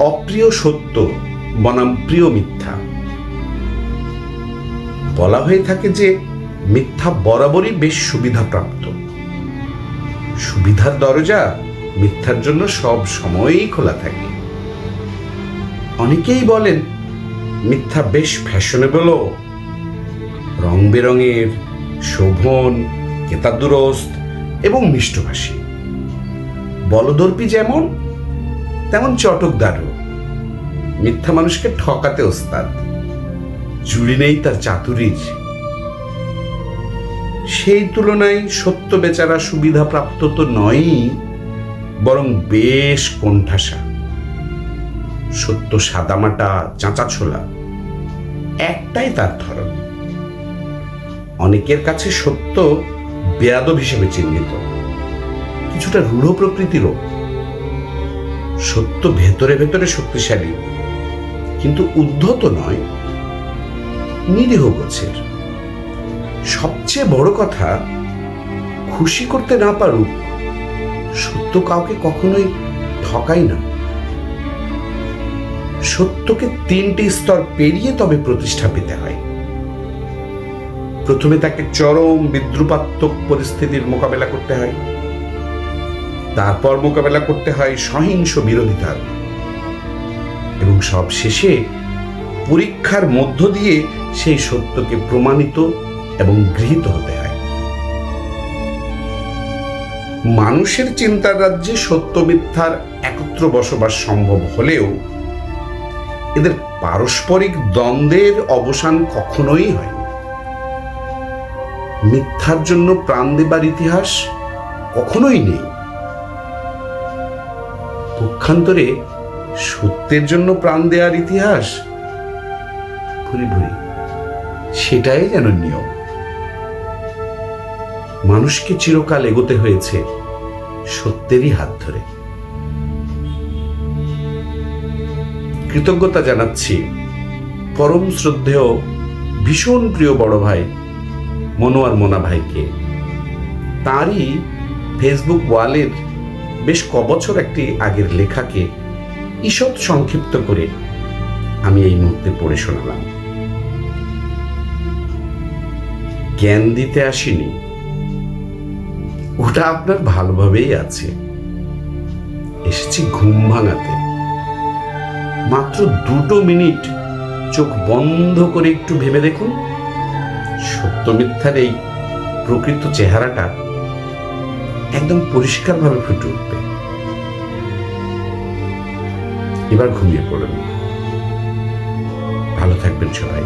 অপ্রিয় সত্য বনাম প্রিয় মিথ্যা। বলা হয়ে থাকে যে মিথ্যা বরাবরই বেশ সুবিধাপ্রাপ্ত। সুবিধার দরজা মিথ্যার জন্য সব সময়ই খোলা থাকে। অনেকেই বলেন, মিথ্যা বেশ ফ্যাশনেবলও। রং বেরঙের শোভন কেতাদুরস্ত এবং মিষ্টভাষী। বলদর্পী যেমন, তেমন চটকদারও। মিথ্যা মানুষকে ঠকাতে ওস্তাদ। জুড়ি নেই তার চাতুরির। সেই তুলনায় সত্য বেচারা সুবিধা প্রাপ্ত তো নয়ই, বরং বেশ কোণঠাসা। সত্য সাদামাটা চাঁচা ছোলা, একটাই তার ধরন। অনেকের কাছে সত্য বেয়াদব হিসেবে চিহ্নিত, কিছুটা রূঢ় প্রকৃতিরও। সত্য ভেতরে ভেতরে শক্তিশালী। কিন্তু উদ্ধত নয়, নিরীহ গোছের সবচেয়ে বড় কথা, খুশি করতে না পারুক, সত্য কাউকে কখনোই ঠকাই না। সত্যকে তিনটি স্তর পেরিয়ে তবে প্রতিষ্ঠা পেতে হয়। প্রথমে তাকে চরম বিদ্রুপাত্মক পরিস্থিতির মোকাবেলা করতে হয়। তারপর মোকাবেলা করতে হয় সহিংস বিরোধিতার। এবং সব শেষে পরীক্ষার মধ্য দিয়ে সেই সত্যকে প্রমাণিত এবং গৃহীত হতে হয়। মানুষের চিন্তার রাজ্যে সত্য মিথ্যার একত্র বসবাস সম্ভব হলেও এদের পারস্পরিক দ্বন্দ্বের অবসান কখনোই হয় মিথ্যার জন্য প্রাণ দেবার ইতিহাস কখনোই নেই। পক্ষান্তরে সত্যের জন্য প্রাণ দেওয়ার ইতিহাস? ভুরি ভুরি সেটাই যেন নিয়ম। মানুষকে চিরকাল এগোতে হয়েছে সত্যেরই হাত ধরে? কৃতজ্ঞতা জানাচ্ছি পরম শ্রদ্ধেয়, ভীষণ প্রিয় বড় ভাই মনোয়ার মোনা ভাইকে। তারই ফেসবুক ওয়ালের বেশ কবছর একটি আগের লেখাকে ঈষৎ সংক্ষিপ্ত করে আমি এই মুহূর্তে পড়ে শোনালাম। জ্ঞান দিতে আসিনি। ওটা আপনার ভালোভাবেই আছে। এসেছি ঘুম ভাঙাতে। মাত্র দুটো মিনিট চোখ বন্ধ করে একটু ভেবে দেখুন। সত্য মিথ্যার এই প্রকৃত চেহারাটা একদম পরিষ্কারভাবে ফুটে উঠবে। এবার ঘুমিয়ে পড়েন। ভালো থাকবেন সবাই।